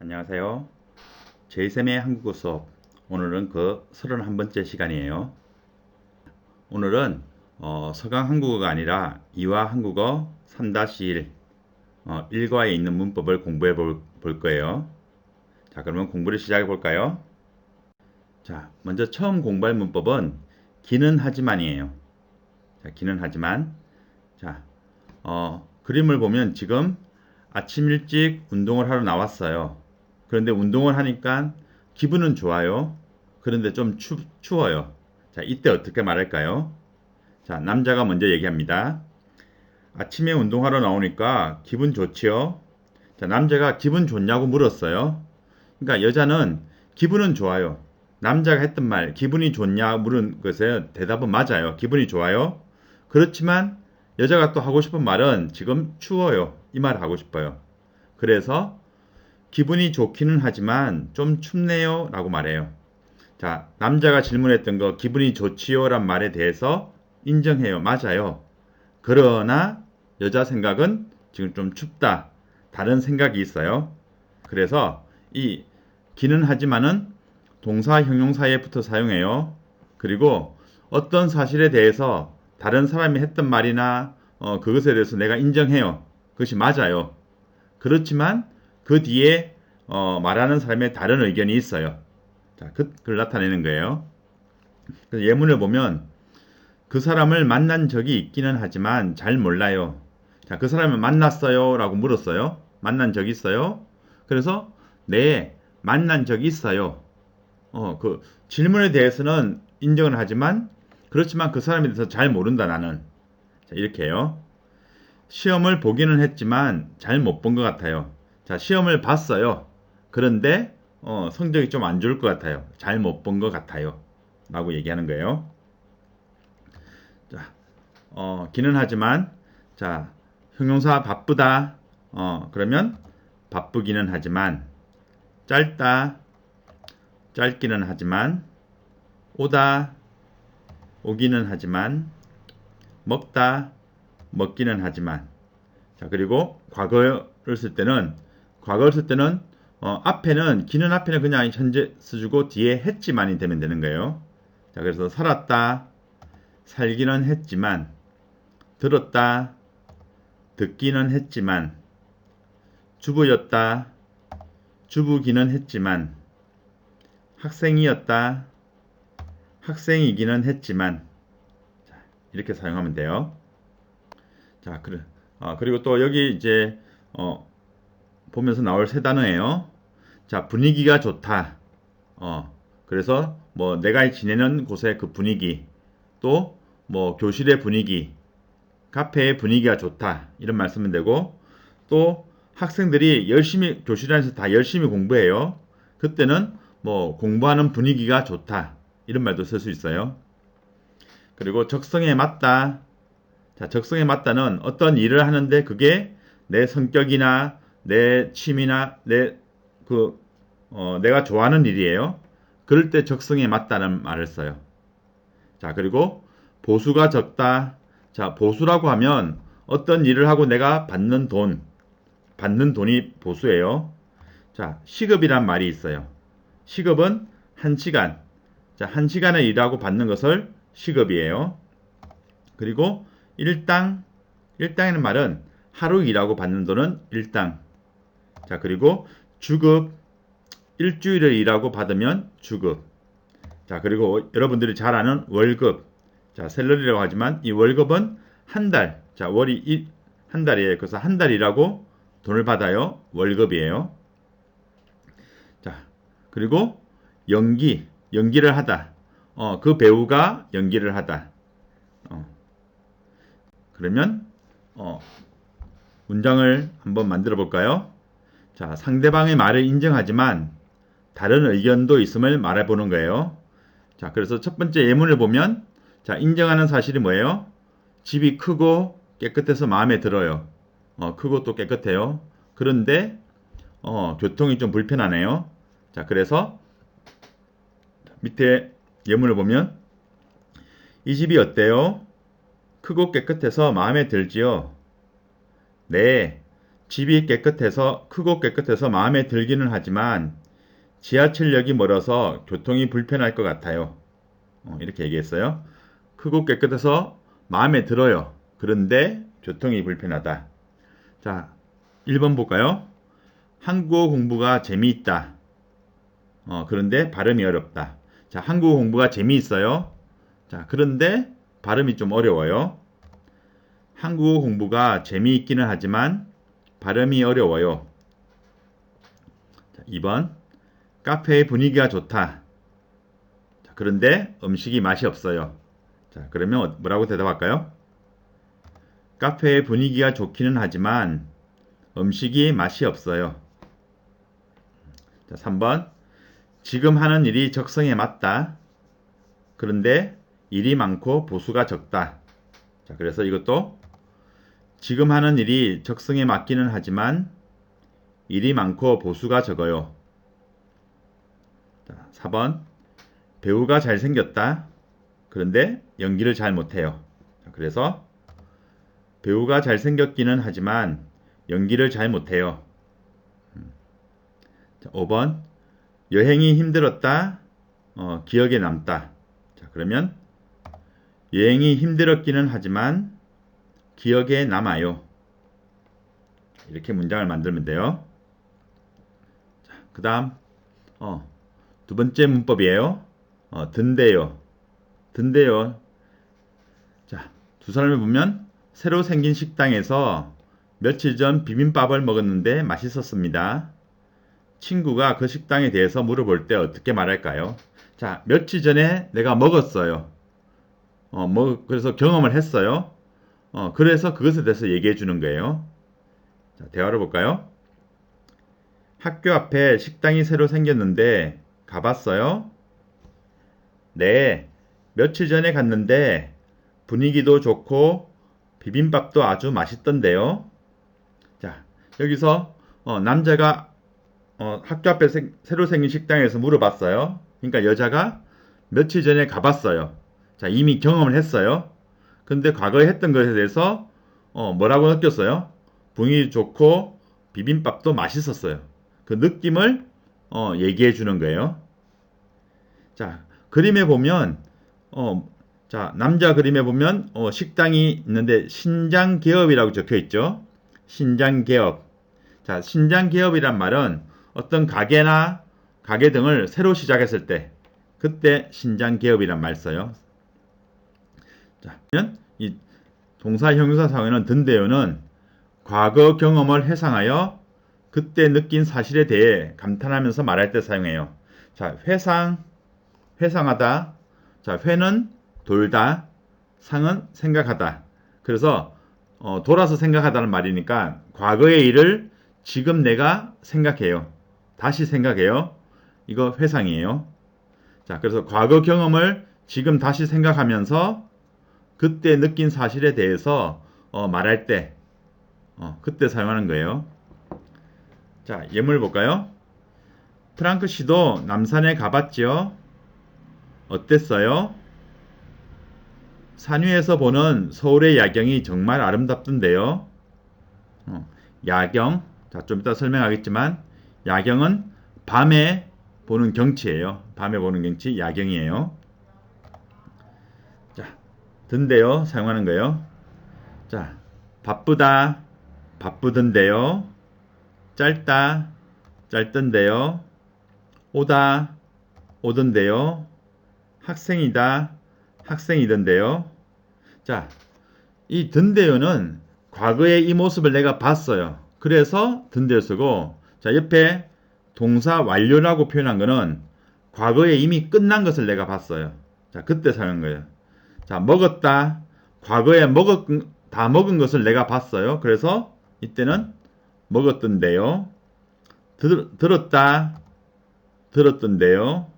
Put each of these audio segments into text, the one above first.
안녕하세요. 제이쌤의 한국어 수업. 오늘은 그 31번째 시간이에요. 오늘은 어, 서강 한국어가 아니라 이화 한국어 3-1 어, 1과에 있는 문법을 공부해 볼, 볼 거예요. 자, 그러면 공부를 시작해 볼까요? 자, 먼저 처음 공부할 문법은 기는 하지만이에요. 자, 기는 하지만. 자, 어, 그림을 보면 지금 아침 일찍 운동을 하러 나왔어요. 그런데 운동을 하니까 기분은 좋아요. 그런데 좀 추, 추워요. 자, 이때 어떻게 말할까요? 자, 남자가 먼저 얘기합니다. 아침에 운동하러 나오니까 기분 좋지요? 자, 남자가 기분 좋냐고 물었어요. 그러니까 여자는 기분은 좋아요. 남자가 했던 말, 기분이 좋냐 물은 것에 대답은 맞아요. 기분이 좋아요. 그렇지만 여자가 또 하고 싶은 말은 지금 추워요. 이 말을 하고 싶어요. 그래서 기분이 좋기는 하지만 좀 춥네요. 라고 말해요. 자, 남자가 질문했던 거 기분이 좋지요? 란 말에 대해서 인정해요. 맞아요. 그러나 여자 생각은 지금 좀 춥다. 다른 생각이 있어요. 그래서 이 기는 하지만은 동사 형용사에 붙어 사용해요. 그리고 어떤 사실에 대해서 다른 사람이 했던 말이나 어, 그것에 대해서 내가 인정해요. 그것이 맞아요. 그렇지만 그 뒤에 어, 말하는 사람의 다른 의견이 있어요. 자, 그, 그걸 나타내는 거예요. 예문을 보면 그 사람을 만난 적이 있기는 하지만 잘 몰라요. 자, 그 사람을 만났어요? 라고 물었어요. 만난 적 있어요? 그래서 네, 만난 적 있어요. 어, 그 질문에 대해서는 인정을 하지만 그렇지만 그 사람에 대해서 잘 모른다 나는. 자, 이렇게요. 시험을 보기는 했지만 잘 못 본 것 같아요. 자, 시험을 봤어요. 그런데 어, 성적이 좀 안 좋을 것 같아요. 잘 못 본 것 같아요. 라고 얘기하는 거예요. 자, 어, 기는 하지만 자, 형용사 바쁘다. 어, 그러면 바쁘기는 하지만 짧다. 짧기는 하지만 오다. 오기는 하지만 먹다. 먹기는 하지만 자, 그리고 과거를 쓸 때는 과거를 쓸 때는 어, 앞에는 기는 앞에는 그냥 현재 써주고 뒤에 했지만이 되면 되는 거예요. 자, 그래서 살았다, 살기는 했지만, 들었다, 듣기는 했지만, 주부였다, 주부기는 했지만, 학생이었다, 학생이기는 했지만, 자, 이렇게 사용하면 돼요. 자, 그래. 아, 그리고 또 여기 이제 어, 보면서 나올 세 단어예요. 자, 분위기가 좋다. 어, 그래서 뭐 내가 지내는 곳의 그 분위기, 또 뭐 교실의 분위기, 카페의 분위기가 좋다. 이런 말씀은 되고, 또 학생들이 열심히 교실 안에서 다 열심히 공부해요. 그때는 뭐 공부하는 분위기가 좋다. 이런 말도 쓸 수 있어요. 그리고 적성에 맞다. 자, 적성에 맞다는 어떤 일을 하는데 그게 내 성격이나 내 취미나 내그 어, 내가 좋아하는 일이에요. 그럴 때 적성에 맞다는 말을 써요. 자, 그리고 보수가 적다. 자, 보수라고 하면 어떤 일을 하고 내가 받는 돈, 받는 돈이 보수예요. 자, 시급이란 말이 있어요. 시급은 한 시간. 자, 한 시간을 일하고 받는 것을 시급이에요. 그리고 일당, 일당이라는 말은 하루 일하고 받는 돈은 일당. 자, 그리고 주급, 일주일을 일하고 받으면 주급. 자, 그리고 여러분들이 잘 아는 월급. 자, 셀러리라고 하지만 이 월급은 한 달. 자, 월이 일, 한 달이에요. 그래서 한 달 일하고 돈을 받아요. 월급이에요. 자, 그리고 연기, 연기를 하다. 어, 그 배우가 연기를 하다. 어. 그러면 어, 문장을 한번 만들어 볼까요? 자, 상대방의 말을 인정하지만 다른 의견도 있음을 말해 보는 거예요. 자, 그래서 첫 번째 예문을 보면 자, 인정하는 사실이 뭐예요? 집이 크고 깨끗해서 마음에 들어요. 어, 크고 또 깨끗해요. 그런데 어, 교통이 좀 불편하네요. 자, 그래서 밑에 예문을 보면 이 집이 어때요? 크고 깨끗해서 마음에 들지요. 네, 집이 깨끗해서 크고 깨끗해서 마음에 들기는 하지만 지하철역이 멀어서 교통이 불편할 것 같아요. 어, 이렇게 얘기했어요. 크고 깨끗해서 마음에 들어요. 그런데 교통이 불편하다. 자, 1번 볼까요? 한국어 공부가 재미있다. 어, 그런데 발음이 어렵다. 자, 한국어 공부가 재미있어요. 자, 그런데 발음이 좀 어려워요. 한국어 공부가 재미있기는 하지만 발음이 어려워요. 자, 2번. 카페의 분위기가 좋다. 자, 그런데 음식이 맛이 없어요. 자, 그러면 뭐라고 대답할까요? 카페의 분위기가 좋기는 하지만 음식이 맛이 없어요. 자, 3번. 지금 하는 일이 적성에 맞다. 그런데 일이 많고 보수가 적다. 자, 그래서 이것도 지금 하는 일이 적성에 맞기는 하지만 일이 많고 보수가 적어요. 자, 4번. 배우가 잘생겼다. 그런데 연기를 잘 못해요. 자, 그래서 배우가 잘생겼기는 하지만 연기를 잘 못해요. 음. 자, 5번. 여행이 힘들었다. 어, 기억에 남다. 자, 그러면 여행이 힘들었기는 하지만 기억에 남아요. 이렇게 문장을 만들면 돼요. 자, 그 다음, 어, 두 번째 문법이에요. 어, 든대요. 든대요. 자, 두 사람을 보면 새로 생긴 식당에서 며칠 전 비빔밥을 먹었는데 맛있었습니다. 친구가 그 식당에 대해서 물어볼 때 어떻게 말할까요? 자, 며칠 전에 내가 먹었어요. 어, 뭐, 그래서 경험을 했어요. 어, 그래서 그것에 대해서 얘기해 주는 거예요. 자, 대화를 볼까요? 학교 앞에 식당이 새로 생겼는데 가봤어요? 네, 며칠 전에 갔는데 분위기도 좋고 비빔밥도 아주 맛있던데요. 자, 여기서 어, 남자가 어, 학교 앞에 생, 새로 생긴 식당에서 물어봤어요. 그러니까 여자가 며칠 전에 가봤어요. 자, 이미 경험을 했어요. 근데 과거에 했던 것에 대해서 어, 뭐라고 느꼈어요? 분위기 좋고 비빔밥도 맛있었어요. 그 느낌을 어, 얘기해 주는 거예요. 자, 그림에 보면 어, 자, 남자 그림에 보면 어, 식당이 있는데 신장 개업이라고 적혀 있죠. 신장 개업. 자, 신장 개업이란 말은 어떤 가게나 가게 등을 새로 시작했을 때 그때 신장 개업이란 말 써요. 자, 이 동사 형용사 사용에는 든대요는 과거 경험을 회상하여 그때 느낀 사실에 대해 감탄하면서 말할 때 사용해요. 자, 회상, 회상하다. 자, 회는 돌다, 상은 생각하다. 그래서 어, 돌아서 생각하다는 말이니까 과거의 일을 지금 내가 생각해요. 다시 생각해요. 이거 회상이에요. 자, 그래서 과거 경험을 지금 다시 생각하면서 그때 느낀 사실에 대해서 어, 말할 때 어, 그때 사용하는 거예요. 자, 예물 볼까요? 프랑크 씨도 남산에 가봤지요? 어땠어요? 산 위에서 보는 서울의 야경이 정말 아름답던데요. 어, 야경, 자, 좀 이따 설명하겠지만, 야경은 밤에 보는 경치예요. 밤에 보는 경치, 야경이에요. 자, 든데요. 사용하는 거예요. 자, 바쁘다, 바쁘던데요. 짧다, 짧던데요. 오다, 오던데요. 학생이다, 학생이던데요. 자, 이 든데요는 과거의 이 모습을 내가 봤어요. 그래서 든데요 쓰고, 자, 옆에 동사 완료라고 표현한 거는 과거에 이미 끝난 것을 내가 봤어요. 자, 그때 사용한 거예요. 자, 먹었다. 과거에 먹었, 다 먹은 것을 내가 봤어요. 그래서 이때는 먹었던데요. 들, 들었다. 들었던데요.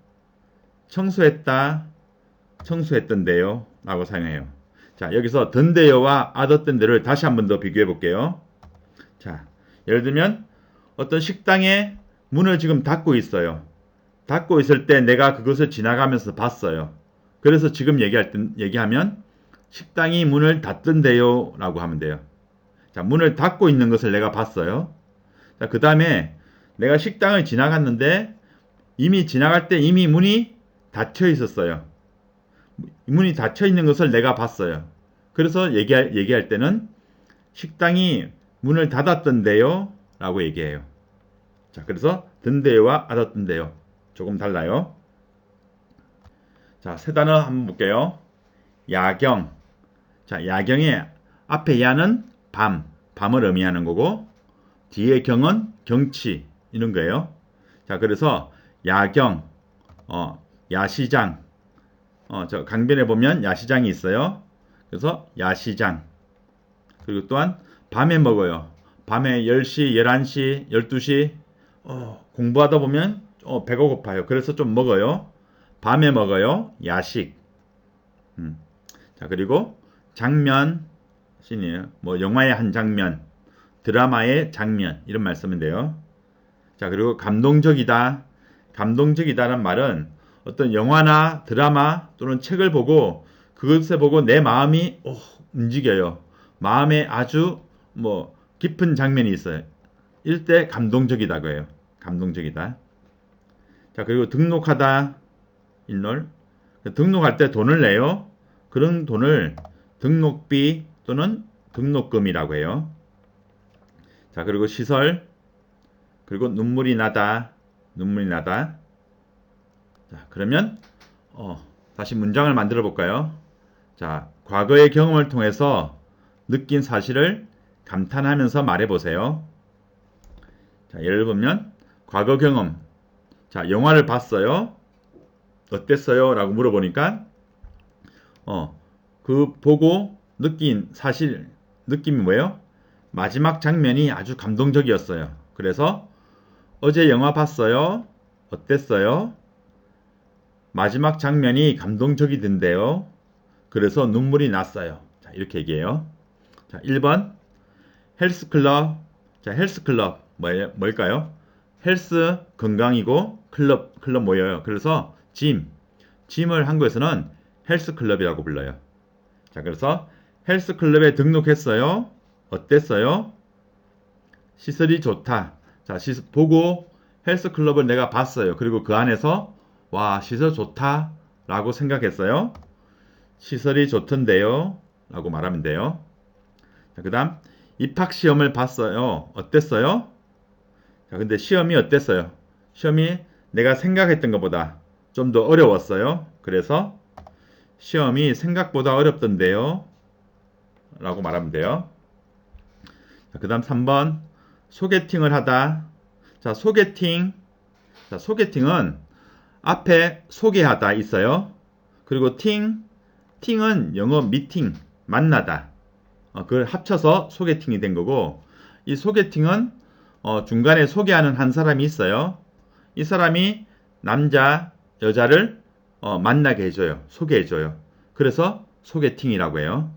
청소했다. 청소했던데요. 라고 사용해요. 자, 여기서 던데요와 아더던데를 다시 한 번 더 비교해 볼게요. 자, 예를 들면 어떤 식당에 문을 지금 닫고 있어요. 닫고 있을 때 내가 그것을 지나가면서 봤어요. 그래서 지금 얘기할 때, 얘기하면 식당이 문을 닫던데요 라고 하면 돼요. 자, 문을 닫고 있는 것을 내가 봤어요. 자, 그 다음에 내가 식당을 지나갔는데 이미 지나갈 때 이미 문이 닫혀 있었어요. 문이 닫혀 있는 것을 내가 봤어요. 그래서 얘기할, 얘기할 때는 식당이 문을 닫았던데요. 라고 얘기해요. 자, 그래서 든데요와 닫았던데요. 조금 달라요. 자, 세 단어 한번 볼게요. 야경. 자, 야경의 앞에 야는 밤, 밤을 의미하는 거고, 뒤에 경은 경치, 이런 거예요. 자, 그래서 야경, 어, 야시장, 어, 저 강변에 보면 야시장이 있어요. 그래서 야시장. 그리고 또한 밤에 먹어요. 밤에 10시, 11시, 12시 어, 공부하다 보면 어, 배가 고파요. 그래서 좀 먹어요. 밤에 먹어요. 야식. 음. 자, 그리고 장면 신이에요. 뭐 영화의 한 장면, 드라마의 장면 이런 말 쓰면 돼요. 자, 그리고 감동적이다. 감동적이다는 말은 어떤 영화나 드라마 또는 책을 보고 그것을 보고 내 마음이 오, 움직여요. 마음에 아주 뭐 깊은 장면이 있어요. 일때 감동적이다고 해요. 감동적이다. 자, 그리고 등록하다. 일놀. 등록할 때 돈을 내요. 그런 돈을 등록비 또는 등록금이라고 해요. 자, 그리고 시설. 그리고 눈물이 나다. 눈물이 나다. 자, 그러면 어, 다시 문장을 만들어 볼까요? 자, 과거의 경험을 통해서 느낀 사실을 감탄하면서 말해 보세요. 자, 예를 들면 과거 경험. 자, 영화를 봤어요. 어땠어요? 라고 물어보니까 어, 그 보고 느낀 사실 느낌이 뭐예요? 마지막 장면이 아주 감동적이었어요. 그래서 어제 영화 봤어요. 어땠어요? 마지막 장면이 감동적이던데요. 그래서 눈물이 났어요. 자, 이렇게 얘기해요. 자, 1번 헬스클럽. 자, 헬스클럽 뭐예요? 뭘까요? 헬스 건강이고 클럽 클럽 모여요. 그래서 짐. 짐을 한국에서는 헬스클럽이라고 불러요. 자, 그래서 헬스클럽에 등록했어요. 어땠어요? 시설이 좋다. 자, 시 보고 헬스클럽을 내가 봤어요. 그리고 그 안에서 와, 시설 좋다. 라고 생각했어요. 시설이 좋던데요. 라고 말하면 돼요. 자, 그 다음, 입학시험을 봤어요. 어땠어요? 자, 근데 시험이 어땠어요? 시험이 내가 생각했던 것보다 좀 더 어려웠어요. 그래서 시험이 생각보다 어렵던데요. 라고 말하면 돼요. 자, 그 다음 3번, 소개팅을 하다. 자, 소개팅. 자, 소개팅은 앞에 소개하다 있어요. 그리고 팅, 팅은 영어 미팅, 만나다. 어, 그걸 합쳐서 소개팅이 된 거고, 이 소개팅은 어, 중간에 소개하는 한 사람이 있어요. 이 사람이 남자, 여자를 어, 만나게 해줘요. 소개해줘요. 그래서 소개팅이라고 해요.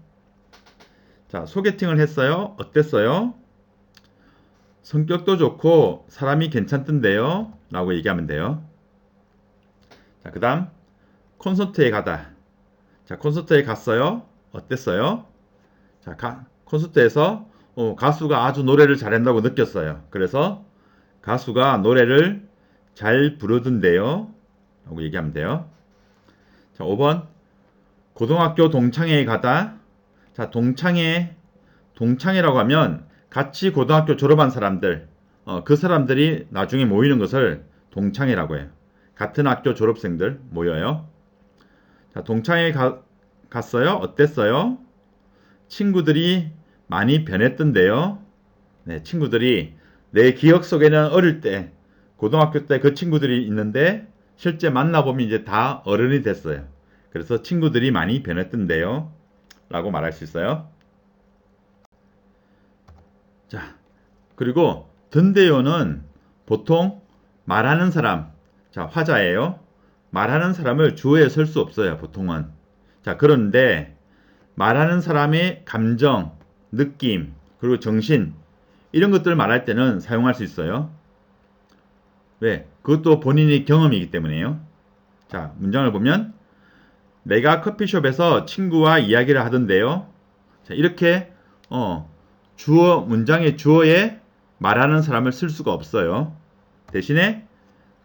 자, 소개팅을 했어요. 어땠어요? 성격도 좋고 사람이 괜찮던데요. 라고 얘기하면 돼요. 자, 그 다음 콘서트에 가다. 자, 콘서트에 갔어요. 어땠어요? 자, 가, 콘서트에서 어, 가수가 아주 노래를 잘한다고 느꼈어요. 그래서 가수가 노래를 잘 부르던데요. 라고 얘기하면 돼요. 자, 5번. 고등학교 동창회에 가다. 자, 동창회, 동창회라고 하면 같이 고등학교 졸업한 사람들, 어, 그 사람들이 나중에 모이는 것을 동창회라고 해요. 같은 학교 졸업생들 모여요. 자, 동창회 가, 갔어요? 어땠어요? 친구들이 많이 변했던데요. 네, 친구들이 내 기억 속에는 어릴 때, 고등학교 때 그 친구들이 있는데 실제 만나보면 이제 다 어른이 됐어요. 그래서 친구들이 많이 변했던데요. 라고 말할 수 있어요. 자, 그리고 든데요는 보통 말하는 사람, 자, 화자예요. 말하는 사람을 주어에 쓸수 없어요, 보통은. 자, 그런데 말하는 사람의 감정, 느낌, 그리고 정신, 이런 것들을 말할 때는 사용할 수 있어요. 왜? 그것도 본인의 경험이기 때문에요. 자, 문장을 보면 내가 커피숍에서 친구와 이야기를 하던데요. 자, 이렇게 어, 주어 문장의 주어에 말하는 사람을 쓸 수가 없어요. 대신에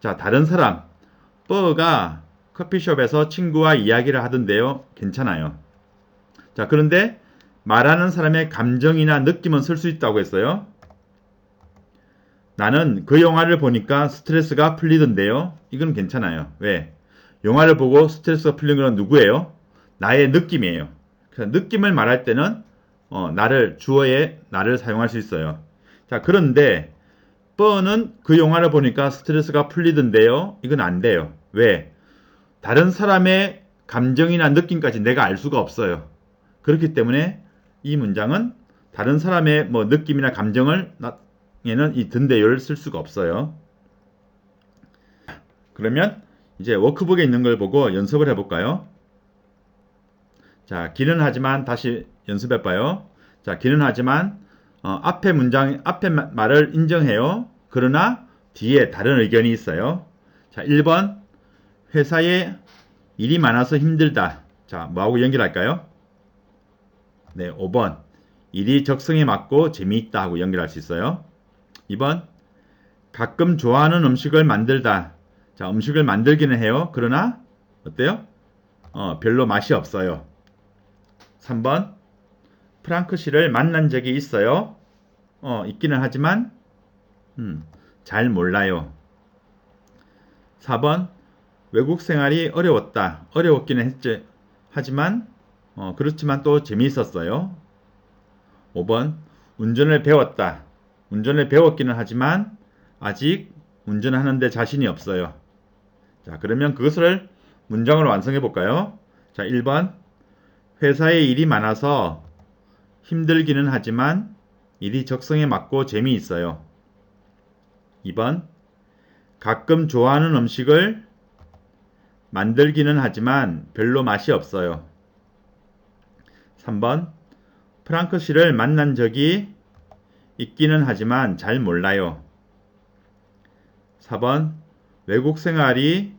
자 다른 사람 뻐가 커피숍에서 친구와 이야기를 하던데요. 괜찮아요. 자 그런데 말하는 사람의 감정이나 느낌은 쓸 수 있다고 했어요. 나는 그 영화를 보니까 스트레스가 풀리던데요. 이건 괜찮아요. 왜? 영화를 보고 스트레스가 풀린 건 누구예요? 나의 느낌이에요. 그래서 느낌을 말할 때는 어, 나를 주어에 나를 사용할 수 있어요. 자 그런데 뻔은 그 영화를 보니까 스트레스가 풀리던데요. 이건 안 돼요. 왜? 다른 사람의 감정이나 느낌까지 내가 알 수가 없어요. 그렇기 때문에 이 문장은 다른 사람의 뭐 느낌이나 감정을 나, 에는 이 든대요를 쓸 수가 없어요. 그러면 이제 워크북에 있는 걸 보고 연습을 해볼까요? 자, 기는 하지만 다시 연습해봐요. 자, 기는 하지만 어, 앞에 문장, 앞에 마- 말을 인정해요. 그러나 뒤에 다른 의견이 있어요. 자, 1번 회사에 일이 많아서 힘들다. 자, 뭐하고 연결할까요? 네, 5번 일이 적성에 맞고 재미있다 하고 연결할 수 있어요. 2번 가끔 좋아하는 음식을 만들다. 자, 음식을 만들기는 해요. 그러나 어때요? 어, 별로 맛이 없어요. 3번 프랑크 씨를 만난 적이 있어요. 어, 있기는 하지만 음, 잘 몰라요. 4번 외국 생활이 어려웠다. 어려웠기는 했지. 하지만 어, 그렇지만 또 재미있었어요. 5번 운전을 배웠다. 운전을 배웠기는 하지만 아직 운전하는데 자신이 없어요. 자, 그러면 그것을 문장으로 완성해 볼까요? 자, 1번. 회사에 일이 많아서 힘들기는 하지만 일이 적성에 맞고 재미있어요. 2번. 가끔 좋아하는 음식을 만들기는 하지만 별로 맛이 없어요. 3번. 프랑크 씨를 만난 적이 있기는 하지만 잘 몰라요. 4번. 외국 생활이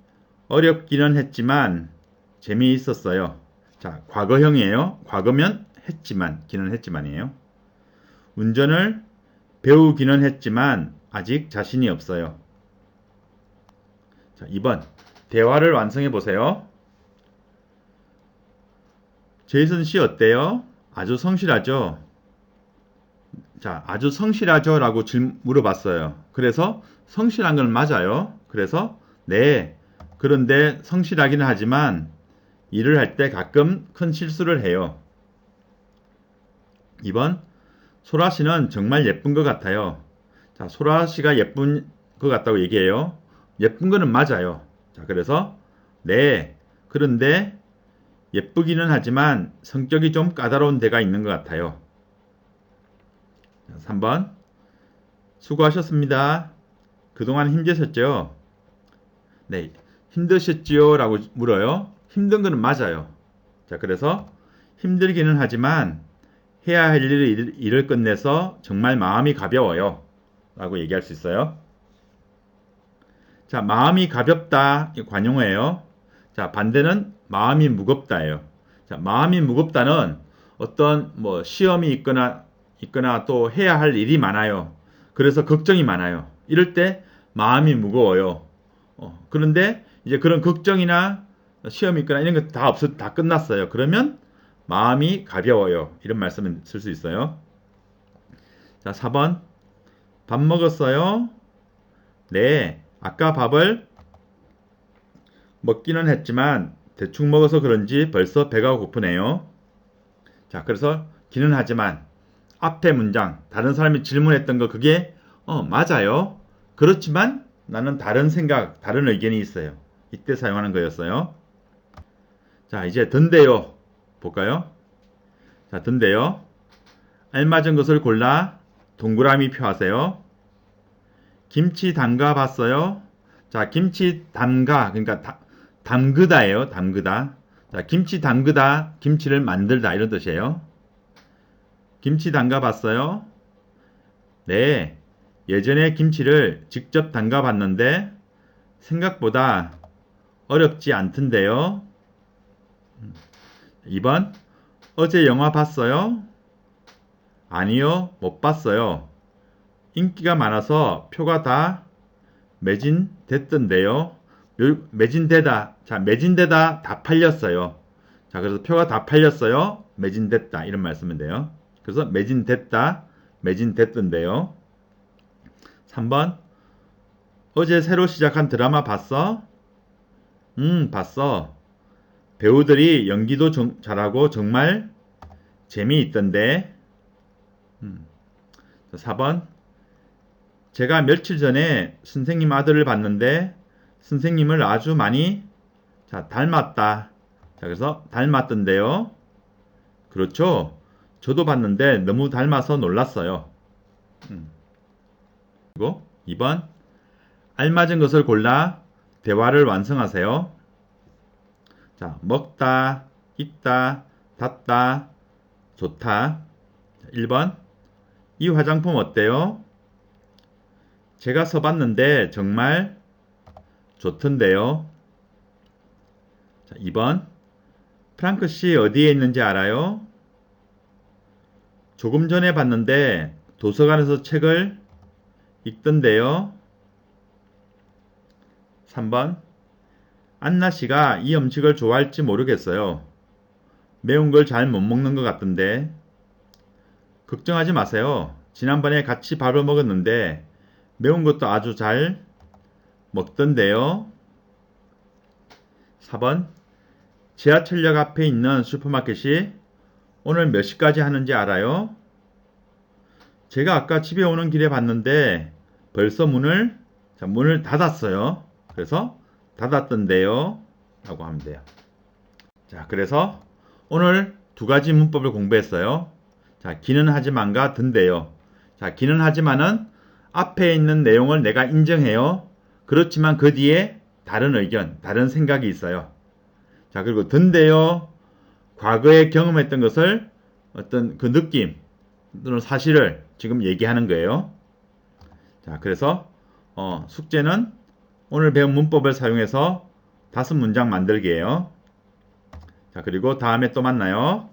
어렵기는 했지만 재미있었어요. 자, 과거형이에요. 과거면 했지만, 기는 했지만이에요. 운전을 배우기는 했지만 아직 자신이 없어요. 자, 2번. 대화를 완성해 보세요. 제이슨 씨 어때요? 아주 성실하죠? 자, 아주 성실하죠? 라고 질, 물어봤어요. 그래서 성실한 건 맞아요. 그래서 네. 그런데 성실하기는 하지만 일을 할 때 가끔 큰 실수를 해요. 2번. 소라 씨는 정말 예쁜 것 같아요. 자, 소라 씨가 예쁜 것 같다고 얘기해요. 예쁜 거는 맞아요. 자, 그래서 네. 그런데 예쁘기는 하지만 성격이 좀 까다로운 데가 있는 것 같아요. 3번. 수고하셨습니다. 그동안 힘드셨죠? 네. 힘드셨지요? 라고 물어요. 힘든 거는 맞아요. 자, 그래서 힘들기는 하지만 해야 할 일을, 일을 끝내서 정말 마음이 가벼워요. 라고 얘기할 수 있어요. 자, 마음이 가볍다. 이 관용어예요. 자, 반대는 마음이 무겁다예요. 자, 마음이 무겁다는 어떤 뭐 시험이 있거나 있거나 또 해야 할 일이 많아요. 그래서 걱정이 많아요. 이럴 때 마음이 무거워요. 어, 그런데 이제 그런 걱정이나 시험이 있거나 이런 거 다 없어 다 끝났어요. 그러면 마음이 가벼워요. 이런 말씀을 쓸 수 있어요. 자, 4번. 밥 먹었어요? 네. 아까 밥을 먹기는 했지만 대충 먹어서 그런지 벌써 배가 고프네요. 자, 그래서 기는 하지만 앞에 문장 다른 사람이 질문했던 거 그게 어, 맞아요. 그렇지만 나는 다른 생각, 다른 의견이 있어요. 이때 사용하는 거였어요. 자, 이제 던데요. 볼까요? 자, 던데요. 알맞은 것을 골라 동그라미 표하세요. 김치 담가 봤어요? 자, 김치 담가, 그러니까 다, 담그다예요. 담그다. 자, 김치 담그다, 김치를 만들다 이런 뜻이에요. 김치 담가 봤어요? 네. 예전에 김치를 직접 담가 봤는데 생각보다 어렵지 않던데요. 2번. 어제 영화 봤어요? 아니요, 못 봤어요. 인기가 많아서 표가 다 매진됐던데요. 요- 매진되다. 자, 매진되다 다 팔렸어요. 자, 그래서 표가 다 팔렸어요. 매진됐다. 이런 말 쓰면 돼요. 그래서 매진됐다. 매진됐던데요. 3번. 어제 새로 시작한 드라마 봤어? 음, 봤어. 배우들이 연기도 정- 잘하고 정말 재미있던데. 음. 4번. 제가 며칠 전에 선생님 아들을 봤는데 선생님을 아주 많이 자, 닮았다. 자, 그래서 닮았던데요. 그렇죠. 저도 봤는데 너무 닮아서 놀랐어요. 음. 그리고 2번. 알맞은 것을 골라 대화를 완성하세요. 자, 먹다, 입다, 닫다, 좋다. 1번. 이 화장품 어때요? 제가 써봤는데 정말 좋던데요. 자, 2번. 프랑크 씨 어디에 있는지 알아요? 조금 전에 봤는데 도서관에서 책을 읽던데요. 3번. 안나 씨가 이 음식을 좋아할지 모르겠어요. 매운 걸 잘 못 먹는 것 같던데. 걱정하지 마세요. 지난번에 같이 밥을 먹었는데 매운 것도 아주 잘 먹던데요. 4번. 지하철역 앞에 있는 슈퍼마켓이 오늘 몇 시까지 하는지 알아요? 제가 아까 집에 오는 길에 봤는데 벌써 문을 자, 문을 닫았어요. 그래서 닫았던데요. 라고 하면 돼요. 자, 그래서 오늘 두 가지 문법을 공부했어요. 자, 기는 하지만과 든데요. 자, 기는 하지만은 앞에 있는 내용을 내가 인정해요. 그렇지만 그 뒤에 다른 의견, 다른 생각이 있어요. 자, 그리고 든데요. 과거에 경험했던 것을 어떤 그 느낌 또는 사실을 지금 얘기하는 거예요. 자, 그래서 어, 숙제는 오늘 배운 문법을 사용해서 다섯 문장 만들기예요. 자, 그리고 다음에 또 만나요.